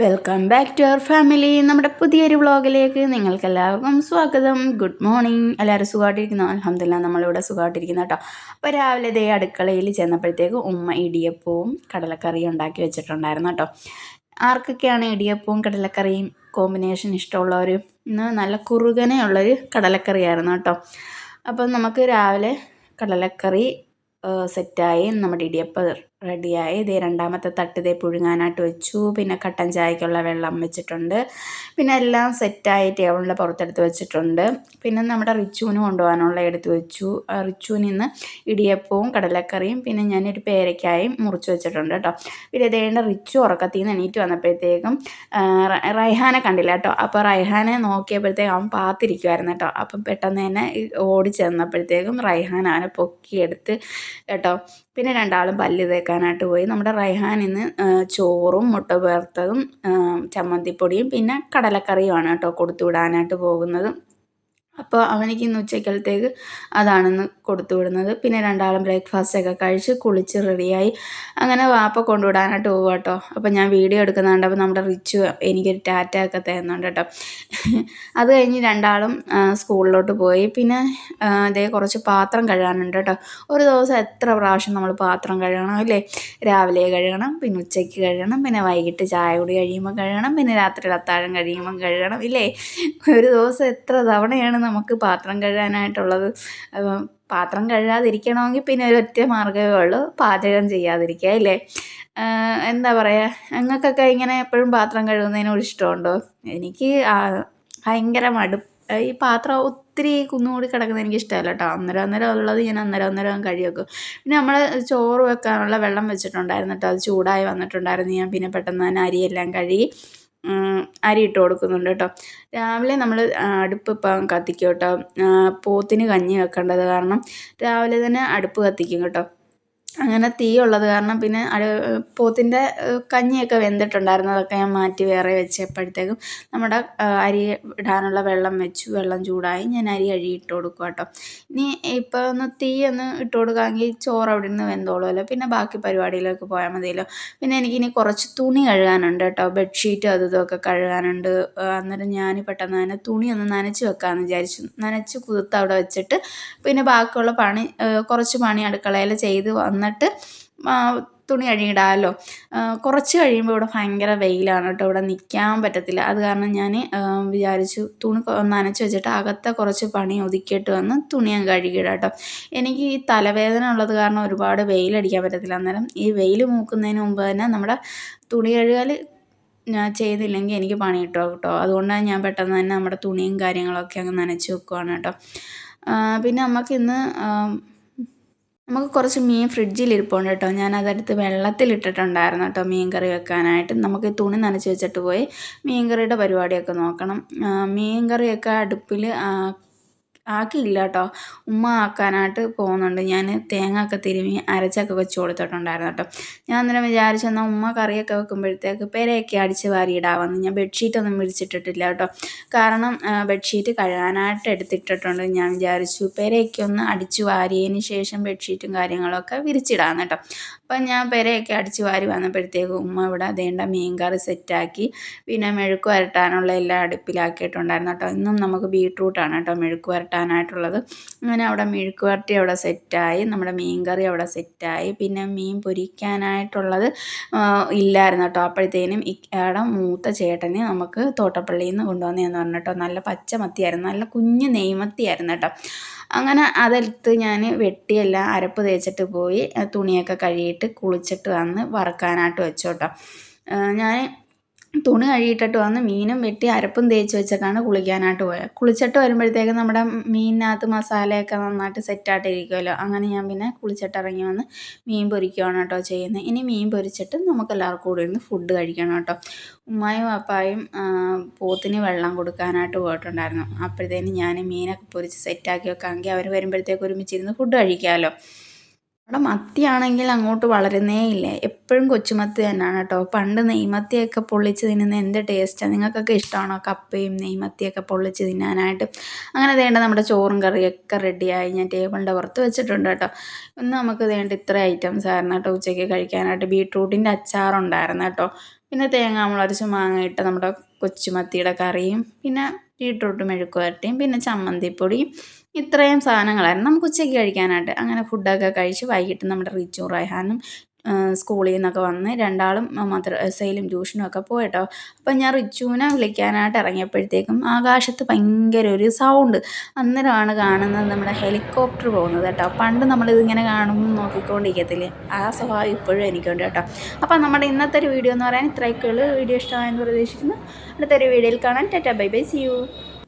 Welcome back to our family നമ്മുടെ പുതിയൊരു വ്ളോഗിലേക്ക് നിങ്ങൾക്ക് എല്ലാവർക്കും സ്വാഗതം. ഗുഡ് മോർണിംഗ് എല്ലാവരും സുഖമായിട്ടിരിക്കുന്നു? അലഹമില്ല നമ്മളിവിടെ സുഖമായിട്ടിരിക്കുന്നു കേട്ടോ. അപ്പോൾ രാവിലെ ദേ അടുക്കളയിൽ ചെന്നപ്പോഴത്തേക്ക് ഉമ്മ ഇടിയപ്പവും കടലക്കറിയും ഉണ്ടാക്കി വെച്ചിട്ടുണ്ടായിരുന്നു കേട്ടോ. ആർക്കൊക്കെയാണ് ഇടിയപ്പവും കടലക്കറിയും കോമ്പിനേഷൻ ഇഷ്ടമുള്ളവർ ഇന്ന് നല്ല കുറുകനെയുള്ളൊരു കടലക്കറിയായിരുന്നു കേട്ടോ. അപ്പം നമുക്ക് രാവിലെ കടലക്കറി സെറ്റായി നമ്മുടെ ഇടിയപ്പം റെഡിയായി. ഇതേ രണ്ടാമത്തെ തട്ട് ഇതേ പുഴുങ്ങാനായിട്ട് വെച്ചു. പിന്നെ കട്ടൻ ചായക്കുള്ള വെള്ളം വെച്ചിട്ടുണ്ട്. പിന്നെ എല്ലാം സെറ്റായി ടേബിളിന്റെ പുറത്തെടുത്ത് വെച്ചിട്ടുണ്ട്. പിന്നെ നമ്മുടെ റിച്ചൂന് കൊണ്ടുപോകാനുള്ള എടുത്ത് വെച്ചു. റിച്ചൂന് ഇന്ന് ഇടിയപ്പവും കടലക്കറിയും പിന്നെ ഞാനൊരു പേരയ്ക്കായും മുറിച്ച് വെച്ചിട്ടുണ്ട് കേട്ടോ. പിന്നെ ഇതേണ്ട റിച്ചു ഉറക്കത്തിൽ നിന്ന് എണീറ്റ് വന്നപ്പോഴത്തേക്കും റൈഹാനെ കണ്ടില്ല കേട്ടോ. അപ്പോൾ റൈഹാനെ നോക്കിയപ്പോഴത്തേക്കും അവൻ പാത്തിരിക്കുമായിരുന്നു കേട്ടോ. അപ്പം പെട്ടെന്ന് തന്നെ ഓടി ചെന്നപ്പോഴത്തേക്കും റൈഹാൻ അവനെ പൊക്കിയെടുത്ത് കേട്ടോ. പിന്നെ രണ്ടാളും പല്ല് തേക്കാനായിട്ട് പോയി. നമ്മുടെ റൈഹാൻ ഇന്ന് ചോറും മുട്ട വറുത്തതും ചമ്മന്തിപ്പൊടിയും പിന്നെ കടലക്കറിയുമാണ് കേട്ടോ കൊടുത്തു വിടാനായിട്ട് പോകുന്നത്. അപ്പോൾ അവനിക്ക് ഇന്ന് ഉച്ചക്കലത്തേക്ക് അതാണെന്ന് കൊടുത്തു വിടുന്നത്. പിന്നെ രണ്ടാളും ബ്രേക്ക്ഫാസ്റ്റൊക്കെ കഴിച്ച് കുളിച്ച് റെഡിയായി അങ്ങനെ വാപ്പ കൊണ്ടുവിടാനായിട്ട് പോകും കേട്ടോ. അപ്പോൾ ഞാൻ വീഡിയോ എടുക്കുന്നുണ്ട്. അപ്പോൾ നമ്മുടെ റിച്ചു എനിക്കൊരു ടാറ്റ ഒക്കെ തരുന്നുണ്ട് കേട്ടോ. അത് കഴിഞ്ഞ് രണ്ടാളും സ്കൂളിലോട്ട് പോയി. പിന്നെ അതേ കുറച്ച് പാത്രം കഴുകാനുണ്ട് കേട്ടോ. ഒരു ദിവസം എത്ര പ്രാവശ്യം നമ്മൾ പാത്രം കഴുകണം അല്ലേ? രാവിലെ കഴുകണം പിന്നെ ഉച്ചയ്ക്ക് കഴുകണം പിന്നെ വൈകിട്ട് ചായ കൂടി കഴിയുമ്പോൾ കഴുകണം പിന്നെ രാത്രി അത്താഴം കഴിയുമ്പം കഴുകണം ഇല്ലേ? ഒരു ദിവസം എത്ര തവണയാണ് നമുക്ക് പാത്രം കഴുകാനായിട്ടുള്ളത്. പാത്രം കഴുകാതിരിക്കണമെങ്കിൽ പിന്നെ ഒരൊറ്റ മാർഗമേ ഉള്ളൂ. പാചകം ചെയ്യാതിരിക്കുക അല്ലേ? എന്താ പറയുക നിങ്ങൾക്കൊക്കെ ഇങ്ങനെ എപ്പോഴും പാത്രം കഴുകുന്നതിനോട് ഇഷ്ടമുണ്ടോ? എനിക്ക് ഭയങ്കര മടു ഈ പാത്രം ഒത്തിരി കുന്നുകൂടി കിടക്കുന്നത് എനിക്ക് ഇഷ്ടമല്ല കേട്ടോ. അന്നേരം അന്നേരം ഉള്ളത് ഞാൻ അന്നേരം അന്നേരം കഴുകി വെക്കും. പിന്നെ നമ്മൾ ചോറ് വെക്കാനുള്ള വെള്ളം വെച്ചിട്ടുണ്ടായിരുന്നു കേട്ടോ. അത് ചൂടായി വന്നിട്ടുണ്ടായിരുന്നു. ഞാൻ പിന്നെ പെട്ടെന്ന് തന്നെ അരിയെല്ലാം കഴുകി അരി ഇട്ട് കൊടുക്കുന്നുണ്ട് കേട്ടോ. രാവിലെ നമ്മൾ അടുപ്പ് ഇപ്പം കത്തിക്കും കേട്ടോ. പോത്തിന് കഞ്ഞി വെക്കേണ്ടത് കാരണം രാവിലെ തന്നെ അടുപ്പ് കത്തിക്കും കേട്ടോ. അങ്ങനെ തീ ഉള്ളത് കാരണം പിന്നെ പോത്തിന്റെ കഞ്ഞിയൊക്കെ വെന്തിട്ടുണ്ടായിരുന്നു. അതൊക്കെ ഞാൻ മാറ്റി വേറെ വെച്ചപ്പോഴത്തേക്കും നമ്മുടെ അരി ഇടാനുള്ള വെള്ളം വെച്ചു. വെള്ളം ചൂടായി ഞാൻ അരി കഴുകി ഇട്ട് കൊടുക്കും കേട്ടോ. ഇനി ഇപ്പോൾ ഒന്ന് തീ ഒന്ന് ഇട്ട് കൊടുക്കാമെങ്കിൽ ചോറ് അവിടെ നിന്ന് വെന്തോളുമല്ലോ. പിന്നെ ബാക്കി പരിപാടിയിലേക്ക് പോയാൽ മതിയല്ലോ. പിന്നെ എനിക്കിനി കുറച്ച് തുണി കഴുകാനുണ്ട് കേട്ടോ. ബെഡ്ഷീറ്റ് അതും ഇതൊക്കെ കഴുകാനുണ്ട്. അന്നേരം ഞാൻ പെട്ടെന്ന് തന്നെ തുണി ഒന്ന് നനച്ച് വെക്കാമെന്ന് വിചാരിച്ചു. നനച്ച് കുതിർത്ത് അവിടെ വെച്ചിട്ട് പിന്നെ ബാക്കിയുള്ള പണി കുറച്ച് പണി അടുക്കളയിൽ ചെയ്ത് വന്ന്. എന്നിട്ട് തുണി കഴുകിയിടാമല്ലോ കുറച്ച് കഴിയുമ്പോൾ ഇവിടെ ഭയങ്കര വെയിലാണ് കേട്ടോ. ഇവിടെ നിൽക്കാൻ പറ്റത്തില്ല. അത് കാരണം ഞാൻ വിചാരിച്ചു തുണി നനച്ച് വെച്ചിട്ട് അകത്തെ കുറച്ച് പണി ഒതുക്കിയിട്ട് വന്ന് തുണി ഞാൻ കഴുകിയിടാം കേട്ടോ. എനിക്ക് ഈ തലവേദന ഉള്ളത് കാരണം ഒരുപാട് വെയിലടിക്കാൻ പറ്റത്തില്ല. അന്നേരം ഈ വെയിൽ മൂക്കുന്നതിന് മുമ്പ് തന്നെ നമ്മുടെ തുണി കഴുകൽ ഞാൻ ചെയ്തില്ലെങ്കിൽ എനിക്ക് പണി കിട്ടുമോ കേട്ടോ. അതുകൊണ്ടാണ് ഞാൻ പെട്ടെന്ന് തന്നെ നമ്മുടെ തുണിയും കാര്യങ്ങളൊക്കെ അങ്ങ് നനച്ച് വെക്കുവാണ് കേട്ടോ. പിന്നെ നമുക്കിന്ന് നമുക്ക് കുറച്ച് മീൻ ഫ്രിഡ്ജിൽ ഇരിപ്പുണ്ട് കേട്ടോ. ഞാൻ അതെടുത്ത് വെള്ളത്തിലിട്ടിട്ടുണ്ടായിരുന്നു കേട്ടോ മീൻ കറി വെക്കാനായിട്ട്. നമുക്ക് തുണി നനച്ച് വെച്ചിട്ട് പോയി മീൻ കറിയുടെ പരിപാടിയൊക്കെ നോക്കണം. മീൻ കറിയൊക്കെ അടുപ്പിൽ ആക്കിയില്ല കേട്ടോ ഉമ്മ ആക്കാനായിട്ട് പോകുന്നുണ്ട്. ഞാൻ തേങ്ങ ഒക്കെ തിരുമ്മി അരച്ചൊക്കെ വെച്ച് കൊടുത്തിട്ടുണ്ടായിരുന്നു കേട്ടോ ഞാൻ അന്നേരം വിചാരിച്ചു എന്നാൽ ഉമ്മ കറിയൊക്കെ വെക്കുമ്പോഴത്തേക്ക് പെരയൊക്കെ അടിച്ച് വാരിയിടാമെന്ന്. ഞാൻ ബെഡ്ഷീറ്റൊന്നും വിരിച്ചിട്ടിട്ടില്ല കേട്ടോ കാരണം ബെഡ്ഷീറ്റ് കഴുകാനായിട്ട് എടുത്തിട്ടിട്ടുണ്ട്. ഞാൻ വിചാരിച്ചു പെരയൊക്കെ ഒന്ന് അടിച്ച് വാരിയതിന് ശേഷം ബെഡ്ഷീറ്റും കാര്യങ്ങളൊക്കെ വിരിച്ചിടാമെന്ന് കേട്ടോ അപ്പം ഞാൻ പെരയൊക്കെ അടിച്ച് വാരി വന്നപ്പോഴത്തേക്ക് ഉമ്മ ഇവിടെ അതേണ്ട മീൻ കറി സെറ്റാക്കി പിന്നെ മെഴുക്ക് വരട്ടാനുള്ള എല്ലാം അടുപ്പിലാക്കിയിട്ടുണ്ടായിരുന്നു കേട്ടോ ഇന്നും നമുക്ക് ബീട്രൂട്ടാണ് കേട്ടോ മെഴുക്ക് വരട്ടാനായിട്ടുള്ളത് അങ്ങനെ അവിടെ മെഴുക്ക് വരട്ടി അവിടെ സെറ്റായി നമ്മുടെ മീൻ കറി അവിടെ സെറ്റായി. പിന്നെ മീൻ പൊരിക്കാനായിട്ടുള്ളത് ഇല്ലായിരുന്നു കേട്ടോ. അപ്പോഴത്തേനും ഇക്കയുടെ മൂത്ത ചേട്ടന് നമുക്ക് തോട്ടപ്പള്ളിയിൽ നിന്ന് കൊണ്ടുവന്നതെന്ന് പറഞ്ഞു കേട്ടോ. നല്ല പച്ചമത്തിയായിരുന്നു. നല്ല കുഞ്ഞ് നെയ്മത്തിയായിരുന്നു കേട്ടോ. അങ്ങനെ അതെടുത്ത് ഞാൻ വെട്ടിയെല്ലാം അരപ്പ് തേച്ചിട്ട് പോയി തുണിയൊക്കെ കഴുകിയിട്ട് കുളിച്ചിട്ട് വന്ന് വറുക്കാനായിട്ട് വെച്ചോട്ടോ ഞാൻ തുണി കഴുകിയിട്ടിട്ട് വന്ന് മീനും വെട്ടി അരപ്പും തേച്ച് വെച്ചൊക്കെയാണ് കുളിക്കാനായിട്ട് പോയത് കുളിച്ചിട്ട് വരുമ്പോഴത്തേക്കും നമ്മുടെ മീനിനകത്ത് മസാലയൊക്കെ നന്നായിട്ട് സെറ്റായിട്ട് ഇരിക്കുമല്ലോ അങ്ങനെ ഞാൻ പിന്നെ കുളിച്ചിട്ട് ഇറങ്ങി വന്ന് മീൻ പൊരിക്കുകയാണ് കേട്ടോ ചെയ്യുന്നത്. ഇനി മീൻ പൊരിച്ചിട്ട് നമുക്ക് എല്ലാവർക്കും കൂടി ഇരുന്ന് ഫുഡ് കഴിക്കണം കേട്ടോ. ഉമ്മായും അപ്പായും പോത്തിന് വെള്ളം കൊടുക്കാനായിട്ട് പോയിട്ടുണ്ടായിരുന്നു. അപ്പോഴത്തേന് ഞാൻ മീനൊക്കെ പൊരിച്ച് സെറ്റാക്കി വെക്കാമെങ്കിൽ അവർ വരുമ്പോഴത്തേക്ക് ഒരുമിച്ചിരുന്ന് ഫുഡ് കഴിക്കാമല്ലോ. അവിടെ മത്തിയാണെങ്കിൽ അങ്ങോട്ട് വളരുന്നേ ഇല്ല. എപ്പോഴും കൊച്ചുമത്തി തന്നെയാണ് കേട്ടോ. പണ്ട് നെയ്മത്തിയൊക്കെ പൊള്ളിച്ച് തിന്നുന്ന എന്ത് ടേസ്റ്റാണ് നിങ്ങൾക്കൊക്കെ ഇഷ്ടമാണോ കപ്പയും നെയ്മത്തിയൊക്കെ പൊള്ളിച്ച് തിന്നാനായിട്ട്? അങ്ങനെ വേണ്ട നമ്മുടെ ചോറും കറിയൊക്കെ റെഡിയായി ഞാൻ ടേബിളിന്റെ പുറത്ത് വെച്ചിട്ടുണ്ട് കേട്ടോ. ഇന്ന് നമുക്ക് വേണ്ട ഇത്ര ഐറ്റംസ് ആയിരുന്നു കേട്ടോ ഉച്ചയ്ക്ക് കഴിക്കാനായിട്ട്. ബീട്രൂട്ടിന്റെ അച്ചാറുണ്ടായിരുന്നു കേട്ടോ. പിന്നെ തേങ്ങാമുളരച്ച് മാങ്ങ ഇട്ട് നമ്മുടെ കൊച്ചുമത്തിയുടെ കറിയും. പിന്നെ ബീട്രൂട്ട് മെഴുക്കുവരട്ടിയും പിന്നെ ചമ്മന്തിപ്പൊടി ഇത്രയും സാധനങ്ങളായിരുന്നു. നമുക്ക് ഉച്ചയ്ക്ക് കഴിക്കാനായിട്ട്. അങ്ങനെ ഫുഡൊക്കെ കഴിച്ച് വൈകിട്ട് നമ്മുടെ റിച്ചും റൈഹാനും സ്കൂളിൽ നിന്നൊക്കെ വന്ന് രണ്ടാളും മദ്രസയിലും ട്യൂഷനും ഒക്കെ പോയിട്ടോ. അപ്പം ഞാൻ റിച്ചുവിനെ വിളിക്കാനായിട്ട് ഇറങ്ങിയപ്പോഴത്തേക്കും ആകാശത്ത് ഭയങ്കര ഒരു സൗണ്ട് അന്നേരമാണ് കാണുന്നത് നമ്മുടെ ഹെലികോപ്റ്റർ പോകുന്നത് കേട്ടോ. പണ്ട് നമ്മളിതിങ്ങനെ കാണുമ്പോൾ നോക്കിക്കൊണ്ടിരിക്കത്തില്ലേ? ആ സ്വഭാവം ഇപ്പോഴും എനിക്കുണ്ട് കേട്ടോ. അപ്പം നമ്മുടെ ഇന്നത്തെ ഒരു വീഡിയോ എന്ന് പറയാൻ ഇത്രയൊക്കെയുള്ളൂ വീഡിയോ ഇഷ്ടമായെന്ന് പ്രതീക്ഷിക്കുന്നു. അടുത്തൊരു വീഡിയോയിൽ കാണാൻ tata bye bye see you